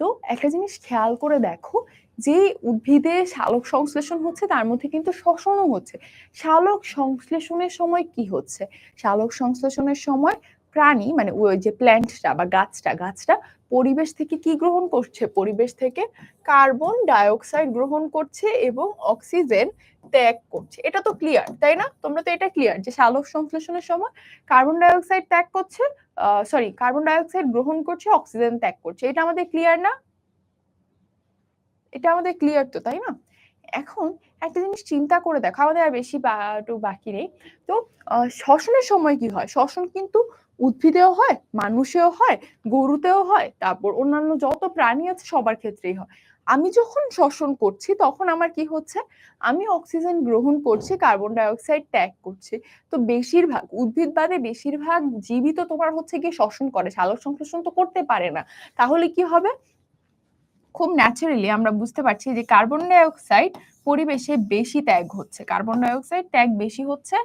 তো একটা জিনিস খেয়াল করে দেখো যে উদ্ভিদে শালক সংশ্লেষণ হচ্ছে, তার মধ্যে কিন্তু শ্বসনও হচ্ছে। শালক সংশ্লেষণের সময় কি হচ্ছে? শালক সংশ্লেষণের সময় প্রাণী মানে ওই যে প্ল্যান্টটা বা গাছটা গাছটা পরিবেশ থেকে কি গ্রহণ করছে? পরিবেশ থেকে কার্বন ডাইঅক্সাইড গ্রহণ করছে এবং অক্সিজেন ত্যাগ করছে। এটা তো ক্লিয়ার তাই না? তোমরা তো এটা ক্লিয়ার যে সালোক সংশ্লেষণের সময় কার্বন ডাইঅক্সাইড ত্যাগ করছে সরি কার্বন ডাইঅক্সাইড গ্রহণ করছে, অক্সিজেন ত্যাগ করছে। এটা আমাদের ক্লিয়ার না? এটা আমাদের ক্লিয়ার তো, তাই না? এখন একটা জিনিস চিন্তা করে দেখো, আমাদের আর বেশি বাকি নেই। তো শ্বসনের সময় কি হয়? শ্বসন কিন্তু উদ্ভিদেও হয়, মানুষেও হয়, গরুতেও হয়, তারপর অন্যান্য যত প্রাণী আছে সবার ক্ষেত্রেই হয়। আমি যখন শ্বসন করছি, তখন আমার কি হচ্ছে? আমি অক্সিজেন গ্রহণ করছি, কার্বন ডাইঅক্সাইড ত্যাগ করছি। তো বেশিরভাগ, উদ্ভিদ বাদে বেশিরভাগ জীবিত তোমার হচ্ছে কি শ্বসন করে সালোক সংশ্লেষণ তো করতে পারে না। তাহলে কি হবে? খুব ন্যাচারালি আমরা বুঝতে পারছি যে কার্বন ডাইঅক্সাইড পরিবেশে বেশি ত্যাগ হচ্ছে। কার্বন ডাইঅক্সাইড ত্যাগ বেশি হচ্ছে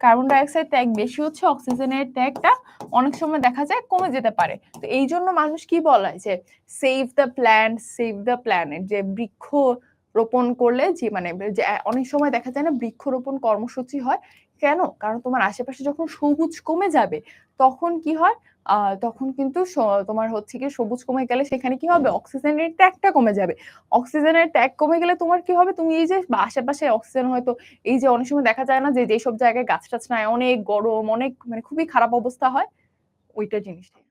কার্বন ডাইঅক্সাইড ত্যাগ বেশি হচ্ছে অক্সিজেনের ত্যাগটা অনেক সময় দেখা যায় কমে যেতে পারে। তো এই জন্য মানুষ কি বলে যে save the plant save the planet যে বৃক্ষ রোপণ করলে যে মানে অনেক সময় দেখা যায় না বৃক্ষরোপণ কর্মসূচি হয়। কেন? কারণ তোমার আশেপাশে যখন সবুজ কমে যাবে, তখন কি হয়? তখন কিন্তু তোমার হচ্ছে কি সবুজ কমে গেলে সেখানে কি হবে? অক্সিজেনের ট্যাগটা কমে যাবে। অক্সিজেনের ট্যাগ কমে গেলে তোমার কি হবে? তুমি এই যে আশেপাশে অক্সিজেন হয়তো এই যে অনেক সময় দেখা যায় না যে, যেসব জায়গায় গাছ টাছ নাই, অনেক গরম, অনেক মানে খুবই খারাপ অবস্থা হয়, ওইটা জিনিসটাই।